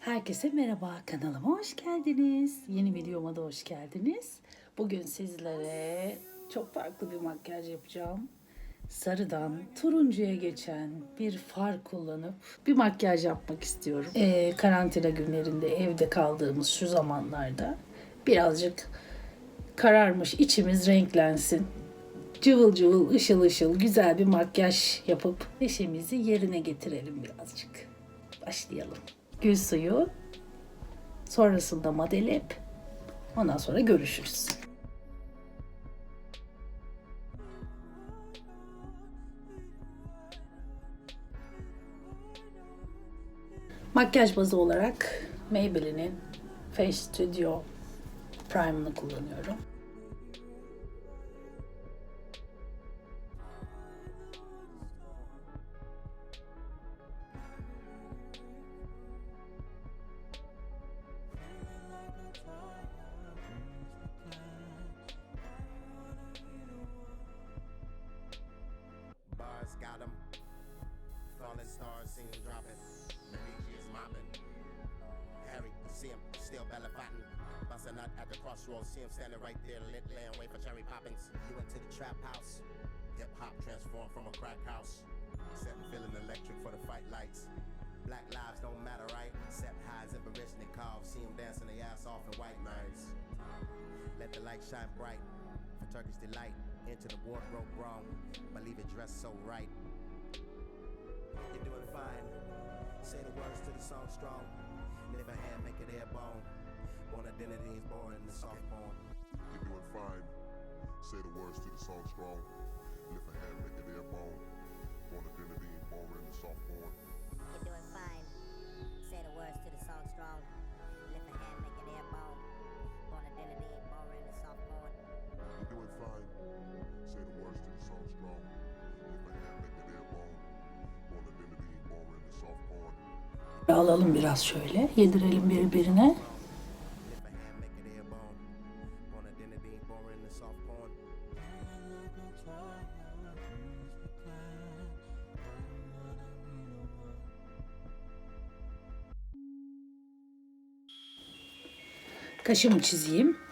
Herkese merhaba kanalıma hoş geldiniz. Yeni videoma da hoş geldiniz. Bugün sizlere çok farklı bir makyaj yapacağım. Sarıdan turuncuya geçen bir far kullanıp bir makyaj yapmak istiyorum. Ee, karantina günlerinde evde kaldığımız şu zamanlarda birazcık kararmış içimiz renklensin. Cıvıl cıvıl ışıl ışıl güzel bir makyaj yapıp neşemizi yerine getirelim birazcık. Başlayalım. Gül suyu, sonrasında madelep, ondan sonra görüşürüz. Makyaj bazı olarak Maybelline'in Face Studio Prime'ını kullanıyorum. Falling stars seen dropping. Luigi is mopping. Harry, see him, still bellafotting. Busting out at the crossroads, see him standing right there, lit laying, wait for cherry poppings. You went to the trap house. Hip hop transformed from a crack house. Setting feeling electric for the fight lights. Black lives don't matter, right? Set highs in Barishnikov. See him dancing their ass off in white lines. Let the light shine bright for Turkish delight. Into the wardrobe wrong, but leave it dressed so right. You're doing fine. Say the words to the song strong. Live a hand, make it airborne. Born identity is born in the soft form. You're doing fine. Say the words to the song strong. Lift a hand, make it airborne. Born identity, is born in the soft form. You're doing fine. Say the words to the Alalım biraz şöyle, yedirelim birbirine. Lift a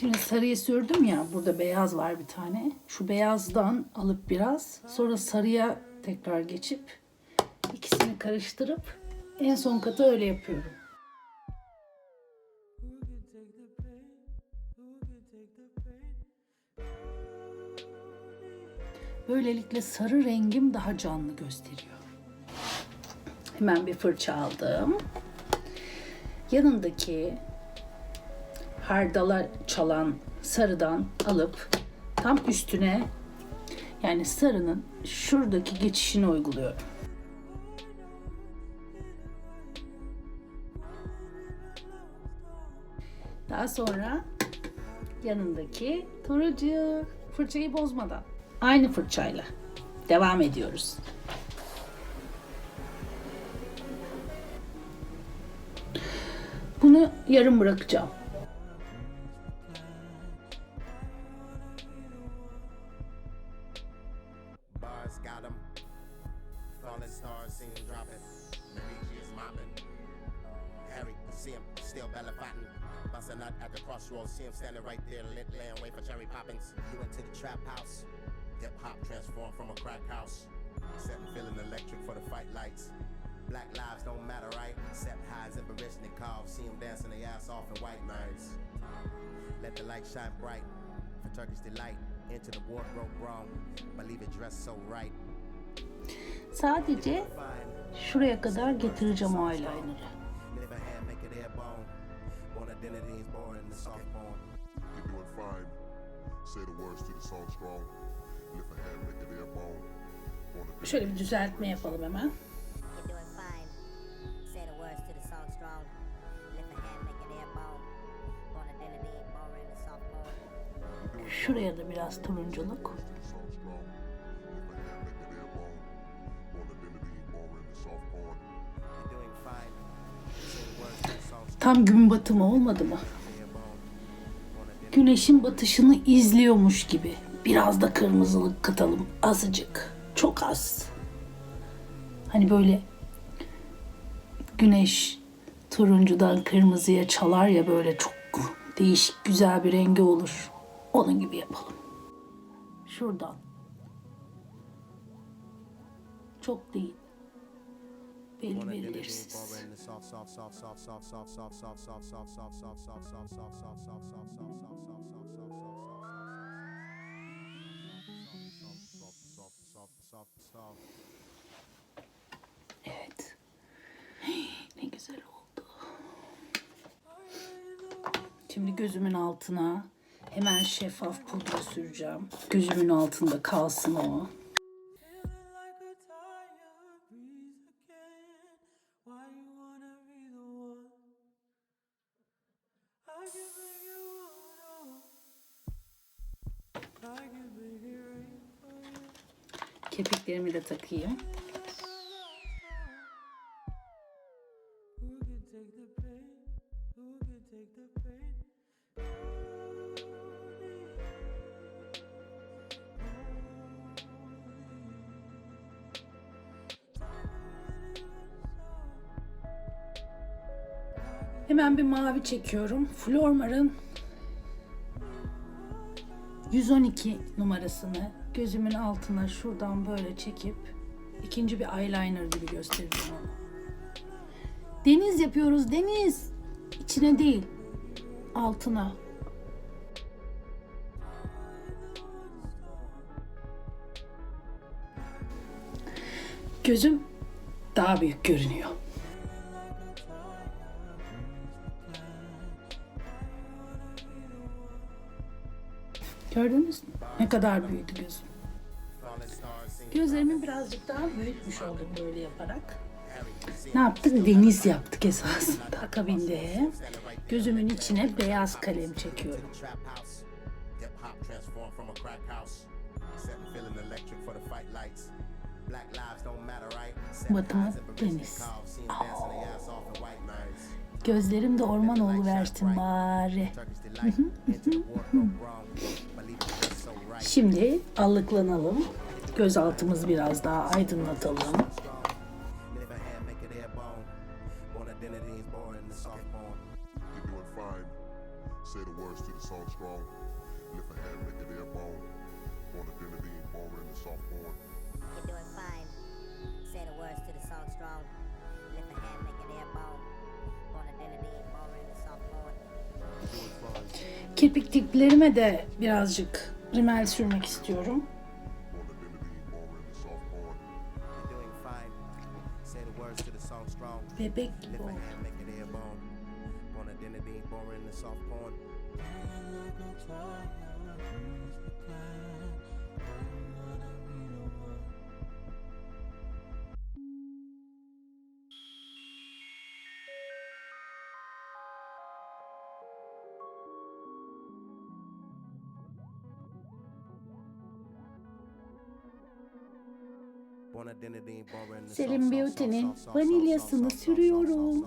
Şimdi sarıyı sürdüm ya burada beyaz var bir tane. Şu beyazdan alıp biraz sonra sarıya tekrar geçip ikisini karıştırıp en son katı öyle yapıyorum. Böylelikle sarı rengim daha canlı gösteriyor. Hemen bir fırça aldım. Yanındaki hardala çalan sarıdan alıp tam üstüne yani sarının şuradaki geçişini uyguluyorum. Daha sonra yanındaki turuncu fırçayı bozmadan aynı fırçayla devam ediyoruz. Bunu yarım bırakacağım. Stars seen dropping. Luigi is mopping. Harry, see him, still bellafotting. Busting out at the crossroads, see him standing right there, lit laying, wait for cherry poppings. You went to the trap house. Hip hop transformed from a crack house. Setting feeling electric for the fight lights. Black lives don't matter, right? Set highs in Barishnikov. See him dancing their ass off in white lines. Let the light shine bright for Turkish delight. Into the wardrobe wrong, but leave it dressed so right. Sadece şuraya kadar getireceğim o eyeliner'ı. Şöyle bir düzeltme yapalım hemen. Şuraya da biraz turunculuk. Tam gün batımı olmadı mı? Güneşin batışını izliyormuş gibi. Biraz da kırmızılık katalım azıcık. Çok az. Hani böyle güneş turuncudan kırmızıya çalar ya böyle çok değişik güzel bir rengi olur. Onun gibi yapalım. Şuradan. Çok değil beni. Evet. ne güzel oldu. Şimdi gözümün altına hemen şeffaf pudra süreceğim. Gözümün altında kalsın o. Kepiklerimi de takayım. Hemen bir mavi çekiyorum. Flormar'ın 112 numarasını gözümün altına şuradan böyle çekip ikinci bir eyeliner gibi göstereceğim onu. Deniz yapıyoruz deniz. İçine değil altına. Gözüm daha büyük görünüyor. Gördünüz mü? Ne kadar büyüdü gözüm. Gözlerimi birazcık daha büyütmüş oldum böyle yaparak. Ne yaptık? Deniz yaptık esasında. Akabinde gözümün içine beyaz kalem çekiyorum. Batımı deniz. Gözlerim de orman versin bari. Şimdi allıklanalım. Gözaltımız biraz daha aydınlatalım. Kirpik diplerime de birazcık rimel sürmek istiyorum. Bebek gibi. Selim Beauty'nin vanilyasını sürüyorum.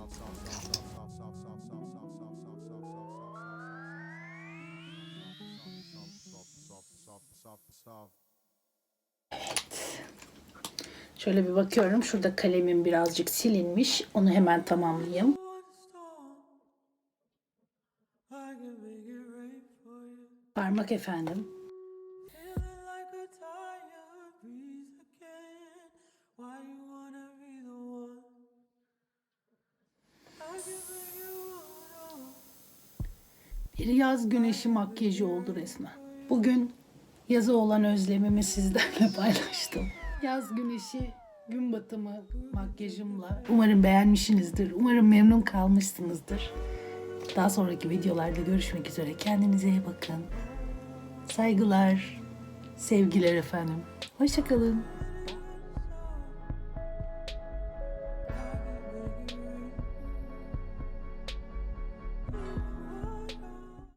Evet. Şöyle bir bakıyorum. Şurada kalemim birazcık silinmiş. Onu hemen tamamlayayım. Parmak efendim. yaz güneşi makyajı oldu resmen. Bugün yazı olan özlemimi sizlerle paylaştım. Yaz güneşi gün batımı makyajımla. Umarım beğenmişsinizdir. Umarım memnun kalmışsınızdır. Daha sonraki videolarda görüşmek üzere. Kendinize iyi bakın. Saygılar, sevgiler efendim. Hoşçakalın.